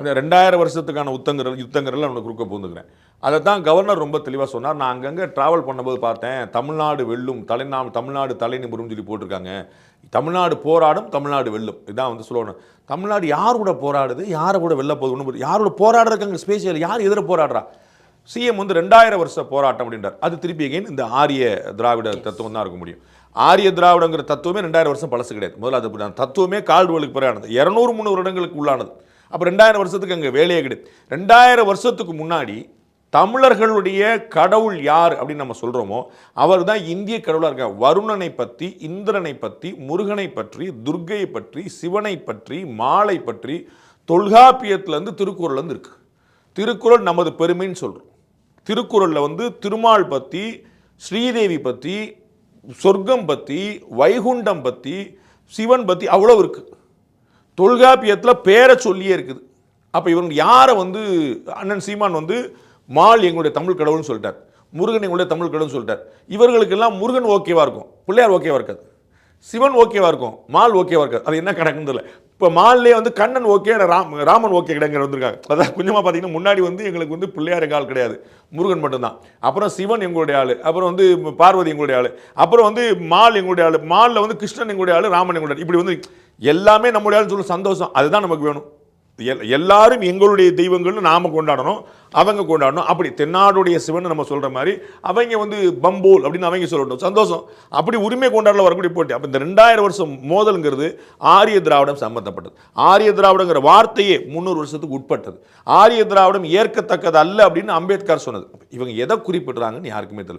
இந்த ரெண்டாயிரம் வருஷத்துக்கான உத்தங்கரல் யுத்தங்கரல் அவனுக்கு குறுக்க பூந்துக்கிறேன் அதை தான் கவர்னர் ரொம்ப தெளிவாக சொன்னார். நான் அங்கங்கே ட்ராவல் பண்ணும்போது பார்த்தேன் தமிழ்நாடு வெல்லும் தலைநா தமிழ்நாடு தலை நிமிரும் சொல்லி போட்டிருக்காங்க. தமிழ்நாடு போராடும் தமிழ்நாடு வெல்லும். இதான் வந்து சொல்லணும். தமிழ்நாடு யார் கூட போராடுது யாரை கூட வெல்ல போகுது யாரோட போராடுறதுக்கு அங்கே ஸ்பேஷியல் யார் எதிர போராடுறா? சிஎம் வந்து ரெண்டாயிரம் வருஷ போராட்டம் அப்படின்றார். அது திருப்பி again இந்த ஆரிய திராவிட தத்துவம் தான் இருக்க முடியும். ஆரிய திராவிடங்கிற தத்துவமே ரெண்டாயிரம் வருஷம் பழசு கிடையாது. முதல்ல அது தத்துவமே கால்டுவலுக்கு பிறகானது இரநூறு முந்நூறு வருடங்களுக்கு உள்ளானது. அப்போ ரெண்டாயிரம் வருஷத்துக்கு அங்கே வேலையே கிடையாது. ரெண்டாயிரம் வருஷத்துக்கு முன்னாடி தமிழர்களுடைய கடவுள் யார் அப்படின்னு நம்ம சொல்கிறோமோ அவர் தான் இந்திய கடவுளாக இருக்கார். வருணனை பற்றி இந்திரனை பற்றி முருகனை பற்றி துர்க்கையை பற்றி சிவனை பற்றி மாலை பற்றி தொல்காப்பியத்துலேருந்து திருக்குறள்லேருந்து இருக்குது திருக்குறள் நமது பெருமைன்னு சொல்கிறோம் திருக்குறளில் வந்து திருமால் பற்றி ஸ்ரீதேவி பற்றி சொர்க்கம் பற்றி வைகுண்டம் பற்றி சிவன் பற்றி அவ்வளோ இருக்குது தொல்காப்பியத்தில் பேரை சொல்லியே இருக்குது. அப்போ இவங்க யாரை வந்து அண்ணன் சீமான் வந்து மால் எங்களுடைய தமிழ் கடவுள்னு சொல்லிட்டார். முருகன் எங்களுடைய தமிழ் கடவுள்னு சொல்லிட்டார். இவர்களுக்கெல்லாம் முருகன் ஓகேவாக இருக்கும்? பிள்ளையார் ஓகேவாக இருக்காது. சிவன் ஓகேவாக இருக்கும்? மால் ஓகேவா இருக்காது. அது என்ன கணக்குன்னு தெரியல. இப்போ மால்லே வந்து கண்ணன் ஓகே ராம் ராமன் ஓகே கிடைங்கிற வந்திருக்காங்க. அதான் கொஞ்சமாக பார்த்தீங்கன்னா முன்னாடி வந்து எங்களுக்கு வந்து பிள்ளையார் எங்கள் ஆள் கிடையாது. முருகன் மட்டும்தான். அப்புறம் சிவன் எங்களுடைய ஆள். அப்புறம் வந்து பார்வதி எங்களுடைய ஆள். அப்புறம் வந்து மால் எங்களுடைய ஆள். மாலில் வந்து கிருஷ்ணன் எங்களுடைய ஆள் ராமன் எங்களுடைய இப்படி வந்து எல்லாமே நம்முடைய ஆளுன்னு சொல்ல சந்தோஷம். அதுதான் நமக்கு வேணும். எல்- எல்லாரும் எங்களுடைய தெய்வங்கள்னு நாம் கொண்டாடணும். அவங்க கொண்டாடணும். அப்படி தென்னாடுடைய சிவன் நம்ம சொல்கிற மாதிரி அவங்க வந்து பம்போல் அப்படின்னு அவங்க சொல்லட்டும். சந்தோஷம். அப்படி உரிமை கொண்டாடல வரக்கூடிய போட்டி. அப்போ இந்த ரெண்டாயிரம் வருஷம் மோதல்ங்கிறது ஆரிய திராவிடம் சம்மந்தப்பட்டது ஆரிய திராவிடங்கிற வார்த்தையே முந்நூறு வருஷத்துக்கு உட்பட்டது. ஆரிய திராவிடம் ஏற்கத்தக்கது அல்ல அப்படின்னு அம்பேத்கர் சொன்னது. இவங்க எதை குறிப்பிடுறாங்கன்னு யாருக்குமே தெரியல.